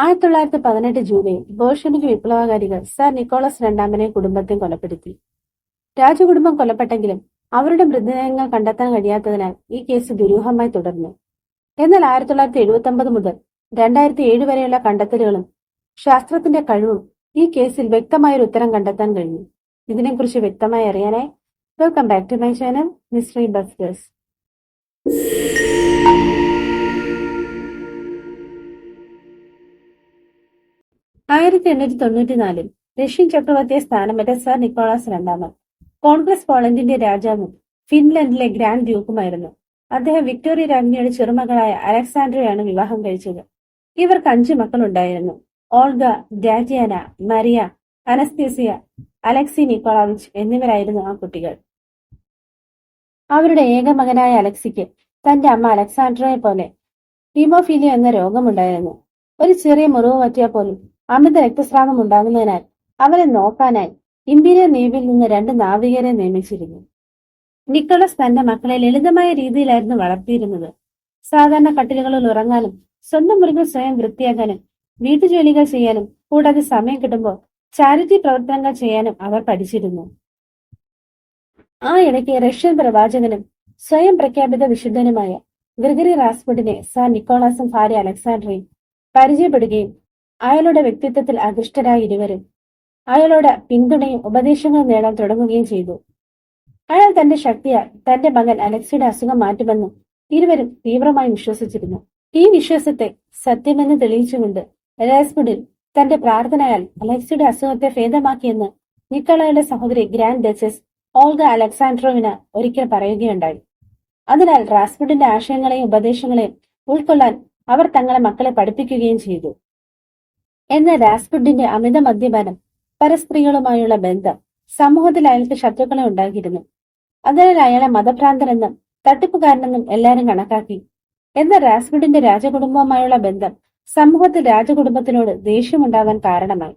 ആയിരത്തി തൊള്ളായിരത്തി പതിനെട്ട് ജൂലൈ ബോൾഷെവിക് വിപ്ലവകാരികൾ സർ നിക്കോളസ് രണ്ടാമനെ കുടുംബത്തെ കൊലപ്പെടുത്തി. രാജകുടുംബം കൊല്ലപ്പെട്ടെങ്കിലും അവരുടെ മൃതദേഹങ്ങൾ കണ്ടെത്താൻ കഴിയാത്തതിനാൽ ഈ കേസ് ദുരൂഹമായി തുടർന്നു. എന്നാൽ ആയിരത്തി തൊള്ളായിരത്തി എഴുപത്തി ഒമ്പത് മുതൽ രണ്ടായിരത്തി ഏഴ് വരെയുള്ള കണ്ടെത്തലുകളും ശാസ്ത്രത്തിന്റെ കഴിവും ഈ കേസിൽ വ്യക്തമായൊരു ഉത്തരം കണ്ടെത്താൻ കഴിഞ്ഞു. ഇതിനെക്കുറിച്ച് വ്യക്തമായി അറിയാനായി welcome back to my channel mystery busters ആയിരത്തി എണ്ണൂറ്റി തൊണ്ണൂറ്റിനാലിൽ റഷ്യൻ ചക്രവർത്തിയെ സ്ഥാനമേറ്റ സർ നിക്കോളാസ് രണ്ടാമൻ. കോൺഗ്രസ് പോളണ്ടിന്റെ രാജാവും ഫിൻലൻഡിലെ ഗ്രാൻഡ് ഡ്യൂക്കുമായിരുന്നു. അദ്ദേഹം വിക്ടോറിയ രാജ്ഞിയുടെ ചെറുമകളായ അലക്സാൻഡ്രയാണ് വിവാഹം കഴിച്ചത്. ഇവർക്ക് അഞ്ചു മക്കളുണ്ടായിരുന്നു. Olga Tatiana Maria Anastasia Alexei Nikolaevich എന്നിവരായിരുന്നു ആ കുട്ടികൾ. അവരുടെ ഏക മകനായ അലക്സിക്ക് തന്റെ അമ്മ അലക്സാൻഡ്രയെ പോലെ ഹീമോഫീലിയ എന്ന രോഗമുണ്ടായിരുന്നു. ഒരു ചെറിയ മുറിവ് പറ്റിയാൽ പോലും അമിത രക്തസ്രാവം ഉണ്ടാകുന്നതിനാൽ അവരെ നോക്കാനായി ഇമ്പീരിയൽ നേവിയിൽ നിന്ന് രണ്ട് നാവികരെ നിയമിച്ചിരുന്നു. നിക്കോളസ് തന്റെ മക്കളെ ലളിതമായ രീതിയിലായിരുന്നു വളർത്തിയിരുന്നത്. സാധാരണ കട്ടിലുകളിൽ ഉറങ്ങാനും സ്വന്തം മുറികൾ സ്വയം വൃത്തിയാക്കാനും വീട്ടുജോലികൾ ചെയ്യാനും കൂടാതെ സമയം കിട്ടുമ്പോൾ ചാരിറ്റി പ്രവർത്തനങ്ങൾ ചെയ്യാനും അവർ പഠിച്ചിരുന്നു. ആ ഇടയ്ക്ക് റഷ്യൻ പ്രവാചകനും സ്വയം പ്രഖ്യാപിത വിശുദ്ധനുമായ ഗ്രിഗറി റാസ്പുഡിനെ സാർ നിക്കോളാസും ഭാര്യ അലക്സാണ്ടറിയും പരിചയപ്പെടുകയും അയാളുടെ വ്യക്തിത്വത്തിൽ അധിഷ്ഠരായ ഇരുവരും അയാളോട് പിന്തുണയും ഉപദേശങ്ങളും നേടാൻ തുടങ്ങുകയും ചെയ്തു. അയാൾ തന്റെ ശക്തിയാൽ തന്റെ മകൻ അലക്സിയുടെ അസുഖം മാറ്റുമെന്നും ഇരുവരും തീവ്രമായി വിശ്വസിച്ചിരുന്നു. ഈ വിശ്വാസത്തെ സത്യമെന്ന് തെളിയിച്ചുകൊണ്ട് രാസ്മുഡിൽ തന്റെ പ്രാർത്ഥനയാൽ അലക്സിയുടെ അസുഖത്തെ ഭേദമാക്കിയെന്ന് നിക്കളയുടെ സഹോദരി ഗ്രാൻഡ് ഡച്ചസ് ഓൾഗ അലക്സാൻഡ്രോവിന് ഒരിക്കൽ പറയുകയുണ്ടായി. അതിനാൽ റാസ്മുഡിന്റെ ആശയങ്ങളെയും ഉപദേശങ്ങളെയും ഉൾക്കൊള്ളാൻ അവർ തങ്ങളെ മക്കളെ പഠിപ്പിക്കുകയും ചെയ്തു. എന്നാൽ റാസ്പുഡിന്റെ അമിത മദ്യപാനം പരസ്ത്രീകളുമായുള്ള ബന്ധം സമൂഹത്തിൽ അയാൾക്ക് ശത്രുക്കളെ ഉണ്ടാക്കിയിരുന്നു. അതിനാൽ അയാളെ മതഭ്രാന്തനെന്നും തട്ടിപ്പുകാരനെന്നും എല്ലാവരും കണക്കാക്കി. എന്നാൽ റാസ്പുഡിന്റെ രാജകുടുംബവുമായുള്ള ബന്ധം സമൂഹത്തിൽ രാജകുടുംബത്തിനോട് ദേഷ്യമുണ്ടാവാൻ കാരണമായി.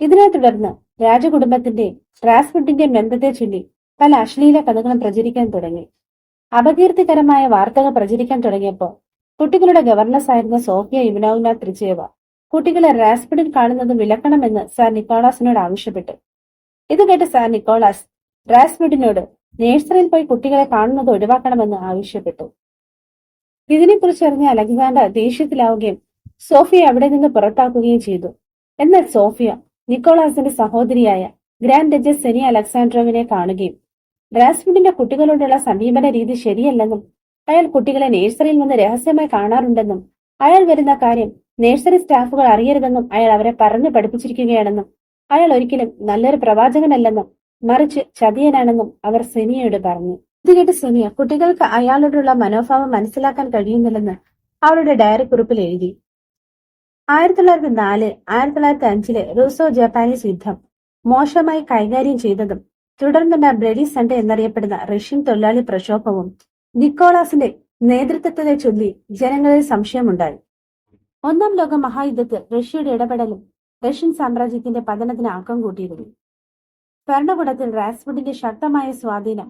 ഇതിനെ തുടർന്ന് രാജകുടുംബത്തിന്റെ റാസ്പുഡിന്റെ ബന്ധത്തെ ചൊല്ലി പല അശ്ലീല കഥകളും പ്രചരിക്കാൻ തുടങ്ങി. അപകീർത്തികരമായ വാർത്തകൾ പ്രചരിക്കാൻ തുടങ്ങിയപ്പോൾ കുട്ടികളുടെ ഗവർണസ് ആയിരുന്ന സോഫിയ ഇവനോവിന ത്രിച്ചേവ കുട്ടികളെ റാസ്പിഡിൽ കാണുന്നത് വിലക്കണമെന്ന് സാർ നിക്കോളാസിനോട് ആവശ്യപ്പെട്ടു. ഇത് കേട്ട് സാർ നിക്കോളാസ് റാസ്പിഡിനോട് നേഴ്സറിയിൽ പോയി കുട്ടികളെ കാണുന്നത് ഒഴിവാക്കണമെന്ന് ആവശ്യപ്പെട്ടു. ഇതിനെക്കുറിച്ച് അറിഞ്ഞ അലക്സാണ്ടർ ദേഷ്യത്തിലാവുകയും സോഫിയ അവിടെ നിന്ന് പുറത്താക്കുകയും ചെയ്തു. എന്നാൽ സോഫിയ നിക്കോളാസിന്റെ സഹോദരിയായ ഗ്രാൻഡ് ഡജസ് സെനി അലക്സാൻഡ്രോവിനെ കാണുകയും റാസ്പുഡിന്റെ കുട്ടികളോടുള്ള സമീപന രീതി ശരിയല്ലെന്നും അയാൾ കുട്ടികളെ നേഴ്സറിയിൽ നിന്ന് രഹസ്യമായി കാണാറുണ്ടെന്നും അയാൾ വരുന്ന കാര്യം നേഴ്സറി സ്റ്റാഫുകൾ അറിയരുതെന്നും അയാൾ അവരെ പറഞ്ഞു പഠിപ്പിച്ചിരിക്കുകയാണെന്നും അയാൾ ഒരിക്കലും നല്ലൊരു പ്രവാചകനല്ലെന്നും മറിച്ച് ചതിയനാണെന്നും അവർ സെനിയോട് പറഞ്ഞു. ഇത് കേട്ട് സെനിയ കുട്ടികൾക്ക് അയാളോടുള്ള മനോഭാവം മനസ്സിലാക്കാൻ കഴിയുന്നില്ലെന്ന് അവരുടെ ഡയറി കുറിപ്പിൽ എഴുതി. ആയിരത്തി തൊള്ളായിരത്തി നാല് ആയിരത്തി തൊള്ളായിരത്തി അഞ്ചിലെ റൂസോ ജപ്പാനീസ് യുദ്ധം മോശമായി കൈകാര്യം ചെയ്തതും തുടർന്ന് ബ്ലഡി സൺഡേ എന്നറിയപ്പെടുന്ന റഷ്യൻ തൊഴിലാളി പ്രക്ഷോഭവും നിക്കോളാസിന്റെ നേതൃത്വത്തെ ചൊല്ലി ജനങ്ങളിൽ സംശയമുണ്ടായി. ഒന്നാം ലോക മഹായുദ്ധത്തിൽ റഷ്യയുടെ ഇടപെടലും റഷ്യൻ സാമ്രാജ്യത്തിന്റെ പതനത്തിന് ആക്കം കൂട്ടിയിരുന്നു. ഭരണകൂടത്തിൽ റാസ്പുഡിന്റെ ശക്തമായ സ്വാധീനം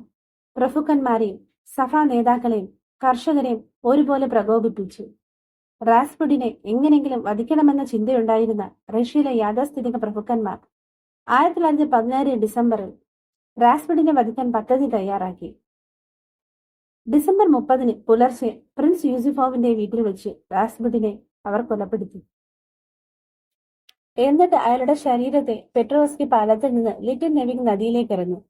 പ്രഭുക്കന്മാരെയും സഭാ നേതാക്കളെയും കർഷകരെയും ഒരുപോലെ പ്രകോപിപ്പിച്ചു. റാസ്പുഡിനെ എങ്ങനെങ്കിലും വധിക്കണമെന്ന ചിന്തയുണ്ടായിരുന്ന റഷ്യയിലെ യാഥാസ്ഥിതിക പ്രഭുക്കന്മാർ ആയിരത്തി തൊള്ളായിരത്തി പതിനാറ് ഡിസംബറിൽ റാസ്പുഡിനെ വധിക്കാൻ പദ്ധതി തയ്യാറാക്കി. ഡിസംബർ മുപ്പതിന് പുലർച്ചെ പ്രിൻസ് യൂസിഫോവിന്റെ വീട്ടിൽ വെച്ച് റാസ്പുഡിനെ അവർ കൊലപ്പെടുത്തി. എന്നിട്ട് അയാളുടെ ശരീരത്തെ പെട്രോസ്കി പാലത്തിൽ നിന്ന് ലിറ്റിൽ നെവിക് നദിയിലേക്ക് ഇറങ്ങും.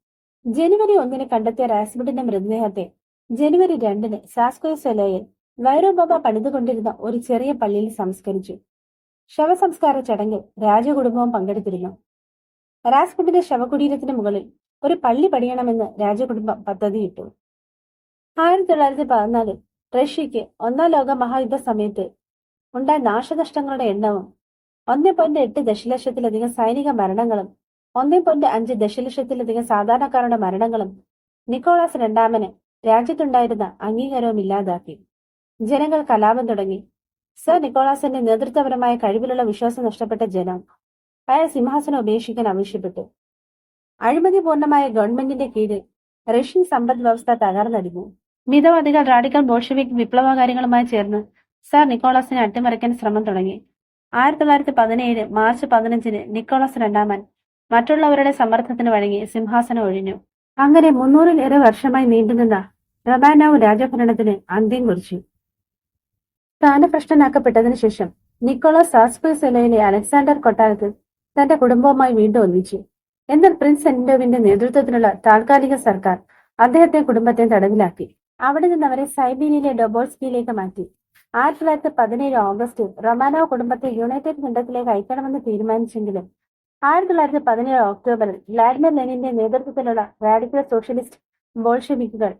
ജനുവരി ഒന്നിന് കണ്ടെത്തിയ റാസ്ബിഡിന്റെ മൃതദേഹത്തെ ജനുവരി രണ്ടിന് സാസ്കോസെലോയിൽ വൈരോബാബ പണിതുകൊണ്ടിരുന്ന ഒരു ചെറിയ പള്ളിയിൽ സംസ്കരിച്ചു. ശവസംസ്കാര ചടങ്ങിൽ രാജകുടുംബവും പങ്കെടുത്തിരുന്നു. റാസ്ബിഡിന്റെ ശവകുടീരത്തിന് മുകളിൽ ഒരു പള്ളി പണിയണമെന്ന് രാജകുടുംബം പദ്ധതിയിട്ടു. ആയിരത്തി തൊള്ളായിരത്തി പതിനാലിൽ റഷ്യക്ക് ഒന്നാം ലോക മഹായുദ്ധ സമയത്ത് ഉണ്ടായ നാശനഷ്ടങ്ങളുടെ എണ്ണവും ഒന്നേ പോയിന്റ് എട്ട് ദശലക്ഷത്തിലധികം സൈനിക മരണങ്ങളും ഒന്നേ പോയിന്റ് അഞ്ച് ദശലക്ഷത്തിലധികം സാധാരണക്കാരുടെ മരണങ്ങളും നിക്കോളാസ് രണ്ടാമന് രാജ്യത്തുണ്ടായിരുന്ന അംഗീകാരവും ഇല്ലാതാക്കി. ജനങ്ങൾ കലാപം തുടങ്ങി. സർ നിക്കോളാസിന്റെ നേതൃത്വപരമായ കഴിവിലുള്ള വിശ്വാസം നഷ്ടപ്പെട്ട ജനം അയാൾ സിംഹാസനം ഉപേക്ഷിക്കാൻ ആവശ്യപ്പെട്ടു. അഴിമതി പൂർണമായ ഗവൺമെന്റിന്റെ കീഴിൽ റഷ്യൻ സമ്പദ് വ്യവസ്ഥ തകർന്നടിഞ്ഞു. മിതവാദികൾ റാഡിക്കൽ ബോൾഷെവിക് വിപ്ലവകാരികളുമായി ചേർന്ന് സർ നിക്കോളാസിനെ അട്ടിമറിക്കാൻ ശ്രമം തുടങ്ങി. ആയിരത്തി തൊള്ളായിരത്തി പതിനേഴ് മാർച്ച് പതിനഞ്ചിന് നിക്കോളാസ് രണ്ടാമൻ മറ്റുള്ളവരുടെ സമ്മർദ്ദത്തിന് വഴങ്ങി സിംഹാസനം ഒഴിഞ്ഞു. അങ്ങനെ മുന്നൂറിലേറെ വർഷമായി നീണ്ടുനിന്ന റബാനാവ് രാജഭരണത്തിന് അന്ത്യം കുറിച്ചു. സ്ഥാനഭ്രഷ്ടനാക്കപ്പെട്ടതിനു ശേഷം നിക്കോളസ് സാസ്പേസലയിലെ അലക്സാണ്ടർ കൊട്ടാരത്തിൽ തന്റെ കുടുംബവുമായി വീണ്ടും ഒന്നിച്ചു. എന്നാൽ പ്രിൻസ് എൻഡോവിന്റെ നേതൃത്വത്തിലുള്ള താൽക്കാലിക സർക്കാർ അദ്ദേഹത്തെ കുടുംബത്തെ തടവിലാക്കി. അവിടെ നിന്ന് അവരെ സൈബീരിയയിലെ ഡൊബോൾസ്കിയിലേക്ക് മാറ്റി. ആയിരത്തി തൊള്ളായിരത്തി പതിനേഴ് ഓഗസ്റ്റിൽ റൊമാനോ കുടുംബത്തെ യുണൈറ്റഡ് കിങ്ഡത്തിലേക്ക് അയക്കണമെന്ന് തീരുമാനിച്ചെങ്കിലും ആയിരത്തി തൊള്ളായിരത്തി പതിനേഴ് ഒക്ടോബറിൽ വ്ളാഡിമിർ ലെനിന്റെ നേതൃത്വത്തിലുള്ള റാഡിക്കൽ സോഷ്യലിസ്റ്റ് ബോൾഷെവിക്കുകൾ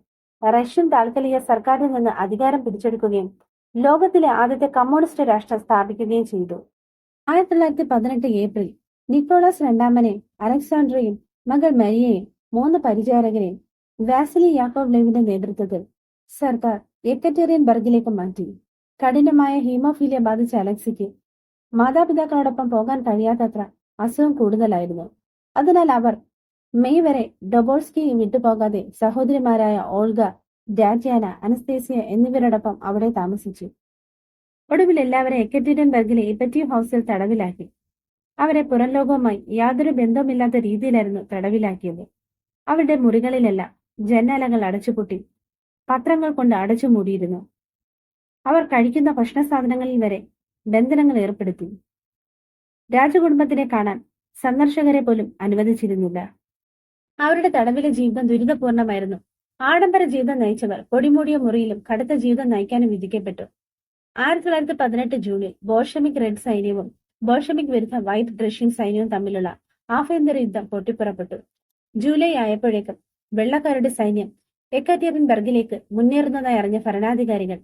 റഷ്യൻ താൽക്കാലിക സർക്കാരിൽ നിന്ന് അധികാരം പിടിച്ചെടുക്കുകയും ലോകത്തിലെ ആദ്യത്തെ കമ്മ്യൂണിസ്റ്റ് രാഷ്ട്രം സ്ഥാപിക്കുകയും ചെയ്തു. ആയിരത്തി തൊള്ളായിരത്തി പതിനെട്ട് ഏപ്രിൽ നിക്കോളാസ് രണ്ടാമനെ അലക്സാണ്ട്രയും മകൾ മരിയയും മൂന്ന് പരിചാരകരെയും വാസിലി യാക്കോവ് ലേവിന്റെ നേതൃത്വത്തിൽ സർക്കാർ എക്കറ്റേറിയൻ ബർഗിലേക്ക് മാറ്റി. കഠിനമായ ഹീമോഫീലിയ ബാധിച്ച അലക്സിക്ക് മാതാപിതാക്കളോടൊപ്പം പോകാൻ കഴിയാത്തത്ര അസുഖം കൂടുതലായിരുന്നു. അതിനാൽ അവർ മെയ് വരെ ഡൊബോൾസ്കി വിട്ടുപോകാതെ സഹോദരിമാരായ ഓൾഗ ഡാറ്റ്യാന അനസ്തേസിയ എന്നിവരോടൊപ്പം അവിടെ താമസിച്ചു. ഒടുവിൽ എല്ലാവരെ എക്കറ്റീരിയൻബർഗിലെ ഇപ്പറ്റീവ് ഹൗസിൽ തടവിലാക്കി. അവരെ പുറം ലോകവുമായി യാതൊരു ബന്ധവുമില്ലാത്ത രീതിയിലായിരുന്നു തടവിലാക്കിയത്. അവരുടെ മുറികളിലെല്ലാം ജന്നാലകൾ അടച്ചുപൂട്ടി പത്രങ്ങൾ കൊണ്ട് അടച്ചു മൂടിയിരുന്നു അവർ കഴിക്കുന്ന ഭക്ഷണ സാധനങ്ങളിൽ വരെ ബന്ധനങ്ങൾ ഏർപ്പെടുത്തി. രാജകുടുംബത്തിനെ കാണാൻ സന്ദർശകരെ പോലും അനുവദിച്ചിരുന്നില്ല. അവരുടെ തടവിലെ ജീവിതം ദുരിതപൂർണമായിരുന്നു. ആഡംബര ജീവിതം നയിച്ചവർ പൊടിമൂടിയ മുറിയിലും കടുത്ത ജീവിതം നയിക്കാനും വിധിക്കപ്പെട്ടു. ആയിരത്തി തൊള്ളായിരത്തി പതിനെട്ട് ജൂണിൽ ബോൾഷമിക് റെഡ് സൈന്യവും ബോൾഷമിക് വിരുദ്ധ വൈറ്റ് റഷ്യൻ സൈന്യവും തമ്മിലുള്ള ആഭ്യന്തര യുദ്ധം പൊട്ടിപ്പുറപ്പെട്ടു. ജൂലൈ ആയപ്പോഴേക്കും വെള്ളക്കാരുടെ സൈന്യം എക്കറ്റേറിൻബർഗിലേക്ക് മുന്നേറുന്നതായി അറിഞ്ഞ ഭരണാധികാരികൾ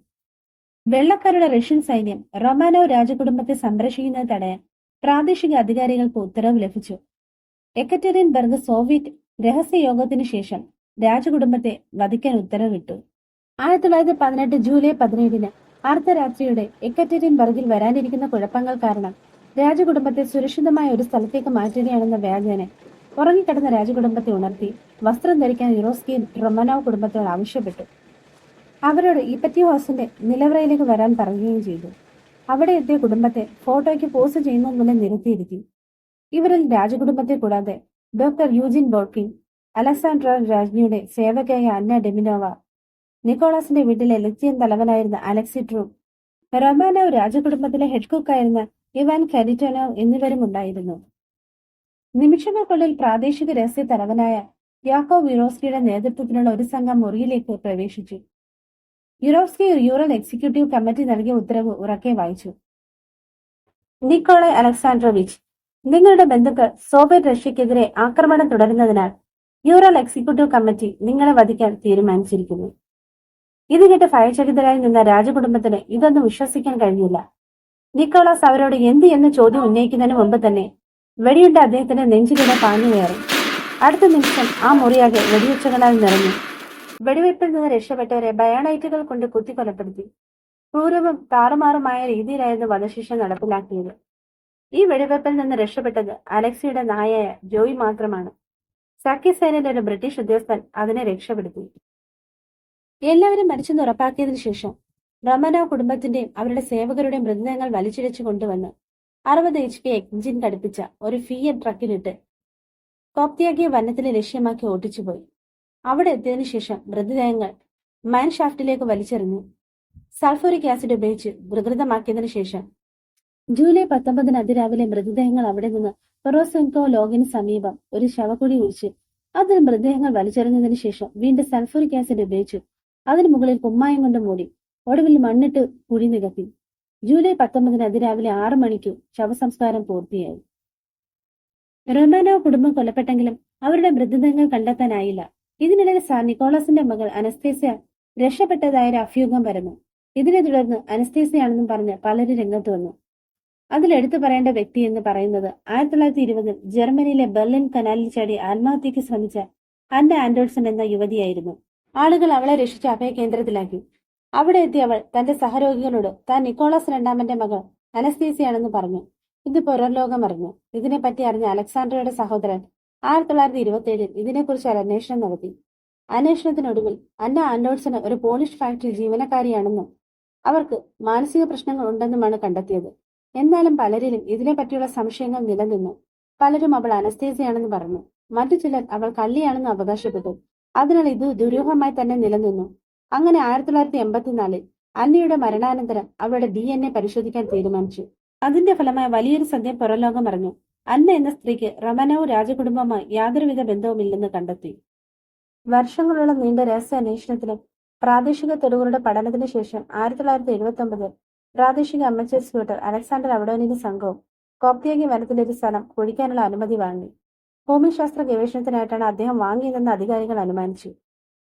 വെള്ളക്കാരുടെ റഷ്യൻ സൈന്യം റൊമാനോ രാജകുടുംബത്തെ സംരക്ഷിക്കുന്നത് തടയാൻ പ്രാദേശിക അധികാരികൾക്ക് ഉത്തരവ് ലഭിച്ചു. എക്കറ്ററിൻബർഗ് സോവിയറ്റ് രഹസ്യ യോഗത്തിനു ശേഷം രാജകുടുംബത്തെ വധിക്കാൻ ഉത്തരവിട്ടു. ആയിരത്തി തൊള്ളായിരത്തി പതിനെട്ട് ജൂലൈ പതിനേഴിന് അർദ്ധരാത്രിയുടെ എക്കറ്ററിൻബർഗിൽ വരാനിരിക്കുന്ന കുഴപ്പങ്ങൾ കാരണം രാജകുടുംബത്തെ സുരക്ഷിതമായ ഒരു സ്ഥലത്തേക്ക് മാറ്റുകയാണെന്ന വ്യാജേന ഉറങ്ങിക്കിടന്ന രാജകുടുംബത്തെ ഉണർത്തി വസ്ത്രം ധരിക്കാൻ യുറോസ്കി റൊമനോവ് കുടുംബത്തോട് ആവശ്യപ്പെട്ടു. അവരോട് ഇപ്പറ്റി ഹോസിന്റെ നിലവറയിലേക്ക് വരാൻ പറയുകയും ചെയ്തു. അവിടെ എത്തിയ കുടുംബത്തെ ഫോട്ടോയ്ക്ക് പോസ്റ്റ് ചെയ്യുന്നത് മുന്നേ നിരത്തിയിരുത്തി ഇവരിൽ രാജകുടുംബത്തെ കൂടാതെ ഡോക്ടർ യൂജിൻ ബോർക്കിൻ അലക്സാണ്ട്ര രാജ്ഞിയുടെ സേവകയായ അന്ന ഡെമിനോവ നിക്കോളാസിന്റെ വീട്ടിലെ ലത്തിയൻ തലവനായിരുന്ന അലക്സി ട്രൂ റൊമാനോവ് രാജകുടുംബത്തിലെ ഹെഡ് കുക്കായിരുന്ന ഇവാൻ കരിറ്റോനോവ് എന്നിവരും ഉണ്ടായിരുന്നു. നിമിഷങ്ങൾക്കുള്ളിൽ പ്രാദേശിക രഹസ്യ തലവനായ യാക്കോ വിറോസ്കിയുടെ നേതൃത്വത്തിലുള്ള ഒരു സംഘം മുറിയിലേക്ക് പ്രവേശിച്ചു. യുറോസ്കി യൂറൽ എക്സിക്യൂട്ടീവ് കമ്മിറ്റി നൽകിയ ഉത്തരവ് ഉറക്കെ വായിച്ചു. നിക്കോളെ അലക്സാണ്ട്രോവിച്ച് നിങ്ങളുടെ ബന്ധുക്കൾ സോവിയറ്റ് റഷ്യക്കെതിരെ ആക്രമണം തുടരുന്നതിനാൽ യൂറൽ എക്സിക്യൂട്ടീവ് കമ്മിറ്റി നിങ്ങളെ വധിക്കാൻ തീരുമാനിച്ചിരിക്കുന്നു. ഇത് കേട്ട് ഭയചരിതരായി നിന്ന രാജകുടുംബത്തിന് ഇതൊന്നും വിശ്വസിക്കാൻ കഴിഞ്ഞില്ല. നിക്കോളാസ് അവരോട് എന്ത് എന്ന് ചോദ്യം ഉന്നയിക്കുന്നതിന് മുമ്പ് തന്നെ വെടിയുണ്ട അദ്ദേഹത്തിന്റെ നെഞ്ചിലൂടെ പാഞ്ഞു കയറി അടുത്ത നിമിഷം ആ മുറിയാകെ വെടിയുച്ചകളാൽ നിറഞ്ഞു. വെടിവയ്പിൽ നിന്ന് രക്ഷപ്പെട്ടവരെ ബയാണൈറ്റുകൾ കൊണ്ട് കുത്തിക്കൊലപ്പെടുത്തി. ക്രൂരവും താറുമാറുമായ രീതിയിലായിരുന്നു വധശിക്ഷ നടപ്പിലാക്കിയത്. ഈ വെടിവെപ്പിൽ നിന്ന് രക്ഷപ്പെട്ടത് അലക്സിയുടെ നായായ ജോയി മാത്രമാണ്. സഖ്യസേനയിലെ ഒരു ബ്രിട്ടീഷ് ഉദ്യോഗസ്ഥൻ അതിനെ രക്ഷപ്പെടുത്തി. എല്ലാവരും മരിച്ചെന്ന് ഉറപ്പാക്കിയതിനു ശേഷം റമനോ കുടുംബത്തിന്റെയും അവരുടെ സേവകരുടെയും മൃതദേഹങ്ങൾ വലിച്ചിഴച്ചു കൊണ്ടുവന്ന് അറുപത് എച്ച് പി എഞ്ചിൻ ഘടിപ്പിച്ച ഒരു ഫിയൻ ട്രക്കിലിട്ട് കോപ്തിയാക്കിയ വനത്തിലെ ലക്ഷ്യമാക്കി ഓട്ടിച്ചുപോയി അവിടെ എത്തിയതിനു ശേഷം മൃതദേഹങ്ങൾ മൈൻ ഷാഫ്റ്റിലേക്ക് വലിച്ചെറിഞ്ഞു. സൾഫോറിക് ആസിഡ് ഉപയോഗിച്ച് വികൃതമാക്കിയതിനു ശേഷം ജൂലൈ പത്തൊമ്പതിന് അതിരാവിലെ മൃതദേഹങ്ങൾ അവിടെ നിന്ന് പെറോസെൻകോ ലോഗിന് സമീപം ഒരു ശവക്കുഴി ഒഴിച്ച് അതിൽ മൃതദേഹങ്ങൾ വലിച്ചെറിഞ്ഞതിനു ശേഷം വീണ്ടും സൾഫോറിക് ആസിഡ് ഉപയോഗിച്ച് അതിന് മുകളിൽ കുമ്മായം കൊണ്ട് മൂടി ഒടുവിൽ മണ്ണിട്ട് കുഴി നികത്തി. ജൂലൈ പത്തൊമ്പതിന് അതിരാവിലെ ആറു മണിക്ക് ശവസംസ്കാരം പൂർത്തിയായി. റൊമാനോ കുടുംബം കൊല്ലപ്പെട്ടെങ്കിലും അവരുടെ മൃതദേഹങ്ങൾ കണ്ടെത്താനായില്ല. ഇതിനിടയിൽ സാർ നിക്കോളസിന്റെ മകൾ അനസ്തേസ്യ രക്ഷപ്പെട്ടതായ ഒരു അഭ്യൂഹം പരന്നു. ഇതിനെ തുടർന്ന് അനസ്തേസ്യയാണെന്നും പറഞ്ഞ് പലരും രംഗത്ത് വന്നു. അതിൽ എടുത്തു പറയേണ്ട വ്യക്തി എന്ന് പറയുന്നത് ആയിരത്തി തൊള്ളായിരത്തി ഇരുപതിൽ ജർമ്മനിയിലെ ബെർലിൻ കനാലിൽ ചാടി ആത്മഹത്യക്ക് ശ്രമിച്ച അന്റെ ആൻഡേഴ്സൺ എന്ന യുവതിയായിരുന്നു. ആളുകൾ അവളെ രക്ഷിച്ച് അഭയകേന്ദ്രത്തിലാക്കി. അവിടെ എത്തിയ അവൾ തന്റെ സഹരോഗികളോട് താൻ നിക്കോളാസ് രണ്ടാമന്റെ മകൾ അനസ്തീസിയാണെന്ന് പറഞ്ഞു. ഇത് പുറംലോകം അറിഞ്ഞു ഇതിനെപ്പറ്റി അറിഞ്ഞ അലക്സാണ്ടറുടെ സഹോദരൻ ആയിരത്തി തൊള്ളായിരത്തി ഇരുപത്തി ഏഴിൽ ഇതിനെക്കുറിച്ച് ഒരു അന്വേഷണം നടത്തി. അന്വേഷണത്തിനൊടുവിൽ അന്ന ആൻഡോൾസന് ഒരു പോളിഷ് ഫാക്ടറി ജീവനക്കാരിയാണെന്നും അവർക്ക് മാനസിക പ്രശ്നങ്ങൾ ഉണ്ടെന്നുമാണ് കണ്ടെത്തിയത്. എന്നാലും പലരിലും ഇതിനെപ്പറ്റിയുള്ള സംശയങ്ങൾ നിലനിന്നു. പലരും അവൾ അനസ്തേസിയാണെന്ന് പറഞ്ഞു. മറ്റു ചിലർ അവൾ കള്ളിയാണെന്ന് അവകാശപ്പെട്ടു. അതിനാൽ ഇത് ദുരൂഹമായി തന്നെ നിലനിന്നു. അങ്ങനെ ആയിരത്തി തൊള്ളായിരത്തി എൺപത്തിനാലിൽ അന്നയുടെ മരണാനന്തരം അവളുടെ ഡി എൻ എ പരിശോധിക്കാൻ തീരുമാനിച്ചു. അതിന്റെ ഫലമായി വലിയൊരു സദ്യ പുറംലോകം അറിഞ്ഞു. അന്ന എന്ന സ്ത്രീക്ക് റമനവും രാജകുടുംബവുമായി യാതൊരുവിധ ബന്ധവുമില്ലെന്ന് കണ്ടെത്തി. വർഷങ്ങളോളം നീണ്ട രഹസ്യ അന്വേഷണത്തിലും പ്രാദേശിക തെളിവുകളുടെ പഠനത്തിന് ശേഷം ആയിരത്തി തൊള്ളായിരത്തി എഴുപത്തി ഒമ്പതിൽ പ്രാദേശിക അമച്ചർ സ്ക്യൂട്ടർ അലക്സാണ്ടർ അവഡോനിന്റെ സംഘവും കോപ്തിയാഗി വനത്തിലെ ഒരു സ്ഥലം കുഴിക്കാനുള്ള അനുമതി വാങ്ങി. ഭൂമിശാസ്ത്ര ഗവേഷണത്തിനായിട്ടാണ് അദ്ദേഹം വാങ്ങിയതെന്ന് അധികാരികൾ അനുമാനിച്ചു.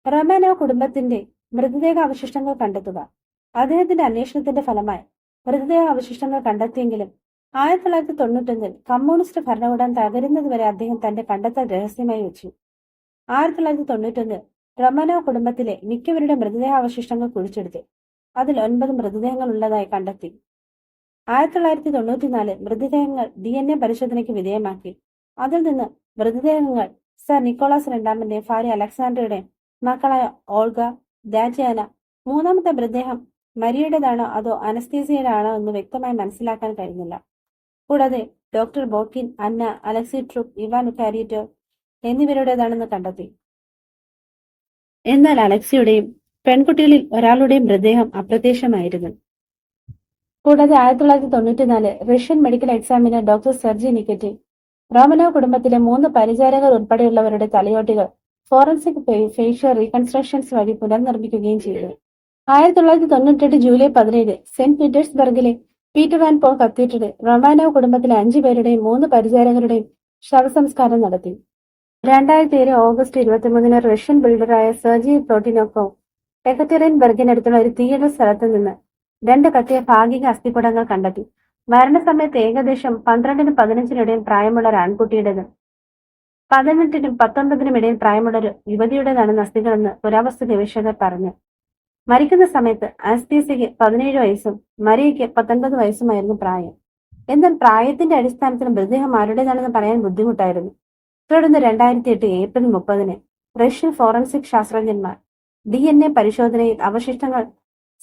റമാനോ കുടുംബത്തിന്റെ മൃതദേഹ അവശിഷ്ടങ്ങൾ കണ്ടെത്തുക. അദ്ദേഹത്തിന്റെ അന്വേഷണത്തിന്റെ ഫലമായി മൃതദേഹ അവശിഷ്ടങ്ങൾ കണ്ടെത്തിയെങ്കിലും ആയിരത്തി തൊള്ളായിരത്തി തൊണ്ണൂറ്റഞ്ചിൽ കമ്മ്യൂണിസ്റ്റ് ഭരണകൂടം തകരുന്നതുവരെ അദ്ദേഹം തന്റെ കണ്ടെത്തൽ രഹസ്യമായി വെച്ചു. ആയിരത്തി തൊള്ളായിരത്തി തൊണ്ണൂറ്റൊന്നിൽ റമനോ കുടുംബത്തിലെ മിക്കവരുടെ മൃതദേഹാവശിഷ്ടങ്ങൾ കുഴിച്ചെടുത്തു. അതിൽ ഒൻപത് മൃതദേഹങ്ങൾ ഉള്ളതായി കണ്ടെത്തി. ആയിരത്തി തൊള്ളായിരത്തി തൊണ്ണൂറ്റിനാല് മൃതദേഹങ്ങൾ ഡി എൻ എ പരിശോധനയ്ക്ക് വിധേയമാക്കി. അതിൽ നിന്ന് മൃതദേഹങ്ങൾ സർ നിക്കോളാസ് രണ്ടാമന്റെ ഭാര്യ അലക്സാണ്ടറുടെയും മക്കളായ ഓൾഗ ദാജിയാന മൂന്നാമത്തെ മൃതദേഹം മരിയുടേതാണോ അതോ അനസ്തീസിയുടെ ആണോ എന്ന് വ്യക്തമായി മനസ്സിലാക്കാൻ കഴിഞ്ഞില്ല. കൂടാതെ doctor Botkin Anna Alexei Trupp Ivan കാരിയറ്റോ എന്നിവരുടേതാണെന്ന് കണ്ടെത്തി. എന്നാൽ അലക്സിയുടെയും പെൺകുട്ടികളിൽ ഒരാളുടെയും മൃതദേഹം അപ്രത്യക്ഷമായിരുന്നു. കൂടാതെ ആയിരത്തി തൊള്ളായിരത്തി തൊണ്ണൂറ്റിനാല് Russian medical examiner doctor Sergei Nikitin Romanov കുടുംബത്തിലെ മൂന്ന് പരിചാരകർ ഉൾപ്പെടെയുള്ളവരുടെ തലയോട്ടികൾ ഫോറൻസിക് ഫേഷ്യൽ റീകൺസ്ട്രക്ഷൻസ് വഴി പുനർനിർമ്മിക്കുകയും ചെയ്തു. ആയിരത്തി തൊള്ളായിരത്തി തൊണ്ണൂറ്റെട്ട് ജൂലൈ പതിനേഴ് സെന്റ് പീറ്റേഴ്സ്ബർഗിലെ പീറ്റർ ആൻഡ് പോൾ കത്തീഡ്രലിൽ റൊമാനോ കുടുംബത്തിലെ അഞ്ചു പേരുടെയും മൂന്ന് പരിചാരകരുടെയും ശവസംസ്കാരം നടത്തി. രണ്ടായിരത്തി ഏഴ് ഓഗസ്റ്റ് ഇരുപത്തിമൂന്നിന് റഷ്യൻ ബിൽഡറായ സെർജി പ്ലോട്ടിനോക്കോ എക്കറ്ററിൻബർഗിനടുത്തുള്ള ഒരു തീയുടെ സ്ഥലത്ത് നിന്ന് രണ്ട് കത്തിയ ഭാഗിക അസ്ഥിപടങ്ങൾ കണ്ടെത്തി. മരണസമയത്ത് ഏകദേശം പന്ത്രണ്ടിനും പതിനഞ്ചിനിടയിൽ പ്രായമുള്ള ഒരു ആൺകുട്ടിയുടേത്. പതിനെട്ടിനും പത്തൊൻപതിനും ഇടയിൽ പ്രായമുള്ള ഒരു യുവതിയുടേതാണ് അസ്ഥികളെന്ന് പുരാവസ്തു ഗവേഷകർ പറഞ്ഞു. മരിക്കുന്ന സമയത്ത് ആസ്തീസയ്ക്ക് പതിനേഴ് വയസ്സും മരിയയ്ക്ക് പത്തൊൻപത് വയസ്സുമായിരുന്നു പ്രായം. എന്നാൽ പ്രായത്തിന്റെ അടിസ്ഥാനത്തിൽ മൃതദേഹം ആരുടേതാണെന്ന് പറയാൻ ബുദ്ധിമുട്ടായിരുന്നു. തുടർന്ന് രണ്ടായിരത്തി എട്ട് ഏപ്രിൽ മുപ്പതിന് റഷ്യൻ ഫോറൻസിക് ശാസ്ത്രജ്ഞന്മാർ ഡി എൻ എ പരിശോധനയിൽ അവശിഷ്ടങ്ങൾ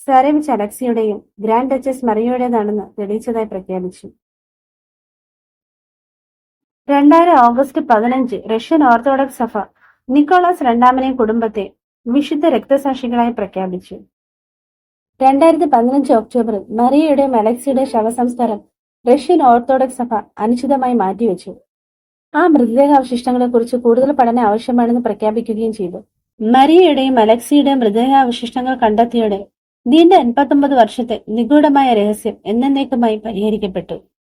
സരവിച്ച് അലക്സിയുടെയും ഗ്രാൻഡ് ഡച്ചസ് മറിയയുടേതാണെന്ന് തെളിയിച്ചതായി പ്രഖ്യാപിച്ചു. രണ്ടായിരം ഓഗസ്റ്റ് പതിനഞ്ച് റഷ്യൻ ഓർത്തഡോക്സ് സഭ നിക്കോളാസ് രണ്ടാമനെയും കുടുംബത്തെ വിശുദ്ധ രക്തസാക്ഷികളായി പ്രഖ്യാപിച്ചു. രണ്ടായിരത്തി പതിനഞ്ച് ഒക്ടോബറിൽ മറിയയുടെ അലക്സിയുടെ ശവസംസ്കാരം റഷ്യൻ ഓർത്തഡോക്സ് സഭ അനിശ്ചിതമായി മാറ്റിവെച്ചു. ആ മൃതദേഹാവശിഷ്ടങ്ങളെക്കുറിച്ച് കൂടുതൽ പഠനം ആവശ്യമാണെന്ന് പ്രഖ്യാപിക്കുകയും ചെയ്തു. മറിയയുടെയും അലക്സിയുടെയും മൃതദേഹാവശിഷ്ടങ്ങൾ കണ്ടെത്തിയോടെ നീണ്ട എൺപത്തൊമ്പത് വർഷത്തെ നിഗൂഢമായ രഹസ്യം എന്നേക്കുമായി പരിഹരിക്കപ്പെട്ടു.